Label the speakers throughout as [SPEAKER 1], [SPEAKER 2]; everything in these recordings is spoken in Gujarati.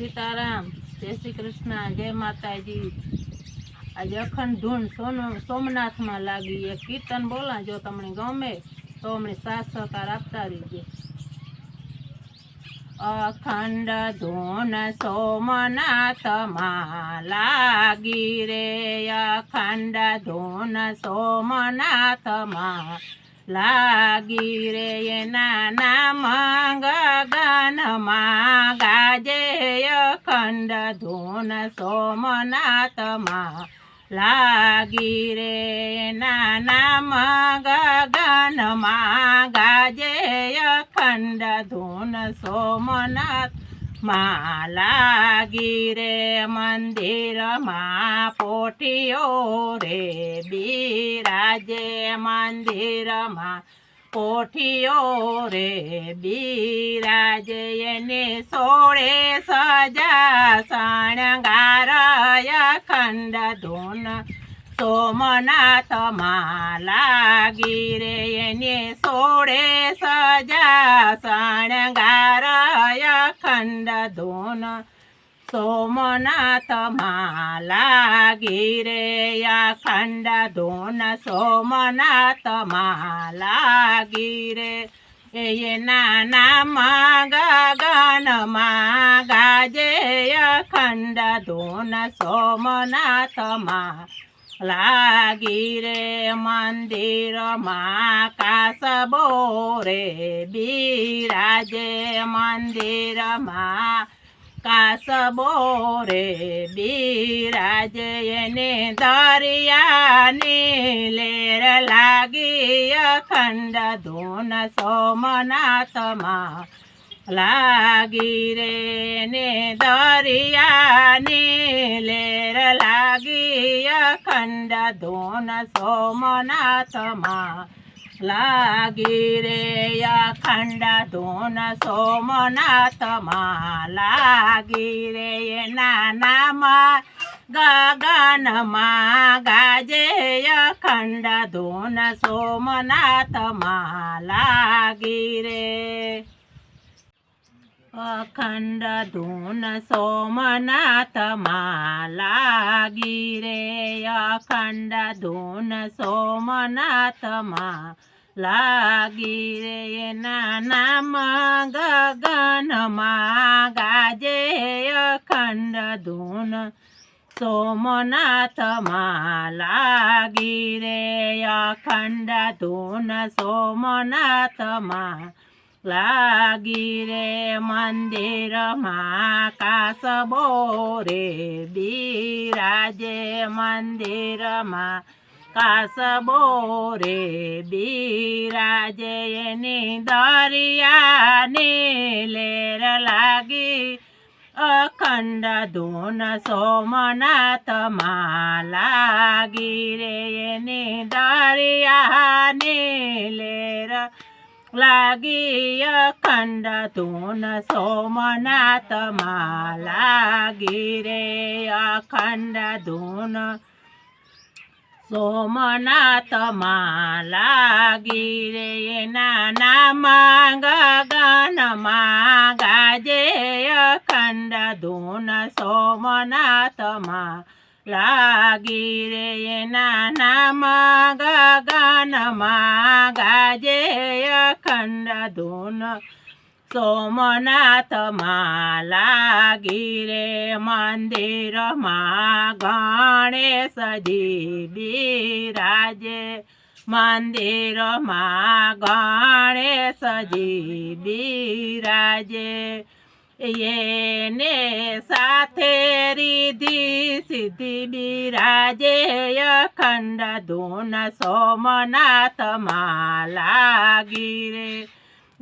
[SPEAKER 1] સીતારામ, જય શ્રી કૃષ્ણ, જય માતાજી. આજે અખંડ ધૂન સોનો સોમનાથમાં લાગી. એ કીર્તન બોલા, જો તમને ગમે, તો અમને સાથ સહકાર આપતા રહીએ અખંડ ધૂન સોમનાથમાં લાગી રે. અખંડ ધૂન સોમનાથમાં લાગી રે એના નામ ગગનમાં ગાજે અખંડ ધૂન સોમનાથમાં. લાગી રે એના નામ ગગનમાં ગાજે અખંડ ધૂન સોમનાથ. લાગી રે મંદિરમાં પોઠીઓ રે. બિરાજે મંદિરમાં પોઠીઓ રે. બિરાજે એને સોળે સજા શણગાર ખંડ ધૂન સોમનાથમાં લાગી રે એને સોડે સજા શણગાર અખંડ ધૂન. સોમનાથ માલાગી રે અખંડ ધૂન. સોમનાથ માલાગી રે એના નામ ગગનમાં ગાજે અખંડ ધૂન. સોમનાથમાં લાગી રે મંદિરમાં કાસબો રે બિરાજે મંદિરમાં કાસબો રે બિરાજે એને દરિયાની લેર લાગી અખંડ ધૂન સોમનાથમાં લાગી રે ને દરિયાની લેર લાગી અખંડ ધોન સોમનાથમાં લાગી રે અખંડ ધોન સોમનાથમાં લાગી રે નાનામાં નામ ગગનમાં ગાજે અખંડ ધોન સોમનાથમાં લાગી રે. અખંડ ધૂન સોમનાથ લાગી રે અખંડ ધૂન સોમનાથમાં લાગી રે નામ ગગનમાં ગાજે અખંડ ધૂન સોમનાથ લાગી રે અખંડ ધૂન સોમનાથમાં લાગી રે મંદિરમાં કાસબો રે બિરાજે મંદિરમાં કાસબો રે બિરાજે એની દરિયાની લેર લાગી અખંડ ધૂન સોમનાથમાં લાગી રે એની દરિયાની લેર લાગી અખંડ ધૂન સોમનાથમાં લાગી રે અખંડ ધૂન. સોમનાથમાં લાગી રે એના નામ ગગનમાં ગાજે અખંડ ધૂન સોમનાથમાં લાગી રે એના નામ ગગનમાં ગાજે અખંડ ધૂન. સોમનાથમાં લાગી રે મંદિરમાં ગણેશજી બિરાજે મંદિરમાં ગણેશજી બિરાજે એને સાથે રીધિ સિદ્ધિ બિરાજે અખંડ ધૂન સોમનાથમાં લાગી રે.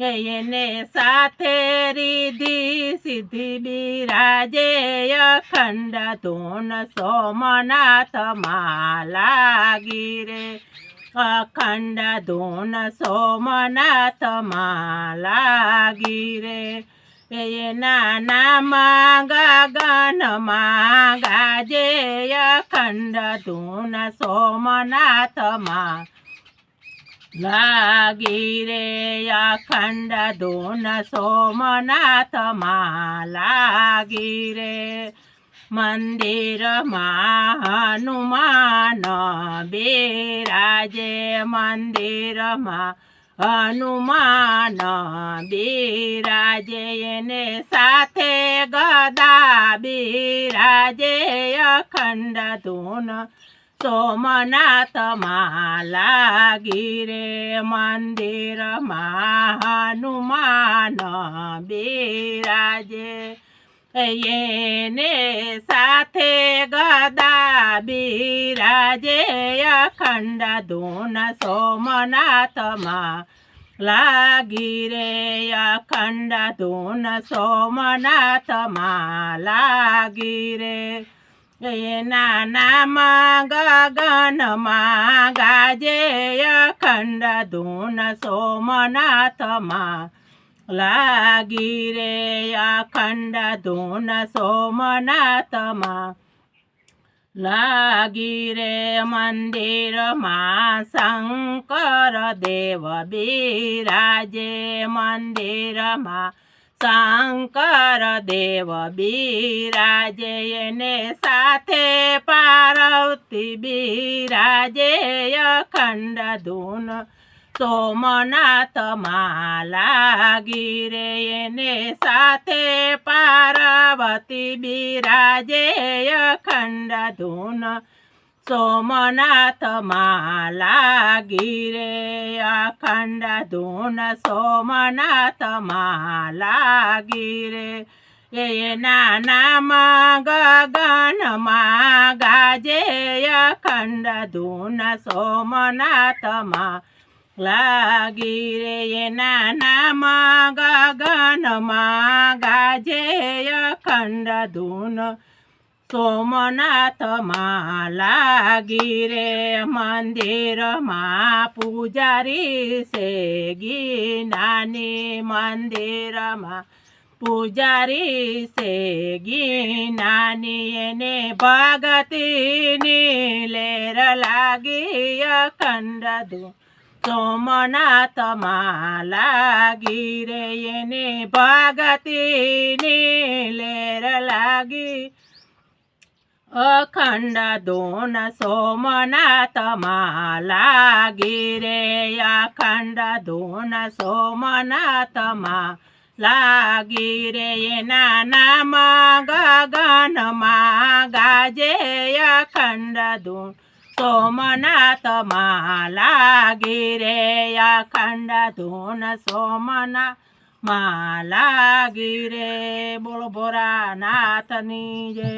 [SPEAKER 1] એને સાથે રીધિ સિદ્ધિ બિરાજે અખંડ ધૂન સોમનાથ લાગી રે. અખંડ ધૂન સોમનાથ લાગી રે. એના નામ ગગનમાં ગાજે અખંડ ધૂન સોમનાથમાં લાગી રે અખંડ ધૂન સોમનાથમાં લાગી રે મંદિરમાં હનુમાન બિરાજે મંદિરમાં હનુમાન બિરાજે સાથે ગદા બિરાજે અખંડ ધૂન સોમનાથમાં લાગી રે મંદિરમાં હનુમાન બિરાજે એને સાથે ગદા બિરાજે અખંડ ધૂન સોમનાથમાં લાગી રે અખંડ ધૂન સોમનાથમાં લાગી રે. એના નામ ગગનમાં ગાજે અખંડ ધૂન સોમનાથમાં લાગી રે અખંડ ધૂન સોમનાથમાં લાગી રે મંદિરમાં શંકર દેવ બિરાજે. મંદિરમાં શંકર દેવ બિરાજે. એને સાથે પાર્વતી બિરાજે. અખંડ ધૂન સોમનાથમાં લાગી રે એને સાથે પાર્વતી બિરાજે અખંડ ધૂન સોમનાથમાં લાગી રે અખંડ ધૂન સોમનાથમાં લાગી રે એના નામ ગગનમાં ગાજે અખંડ ધૂન સોમનાથમાં લાગી રે એના નામ ગગનમાં ગાજે અખંડ ધૂન. સોમનાથમાં લાગી રે મંદિરમાં પૂજારી છે ગીનાની મંદિરમાં પૂજારી છે ગીનાની એને ભગતીની લેર લાગી અખંડ ધૂન. સોમનાથમાં લાગી રે એને ભગતીની લેર લાગી અખંડ દોન સોમનાથમાં લાગી રે અખંડ ધૂન સોમનાથમાં લાગી રે એના નામ ગગનમાં ગાજે અખંડ ધૂન સોમનાથમાં લાગી રે અખંડ ધૂન સોમના માં લાગી રે બોલો ભોરા નાથની જય.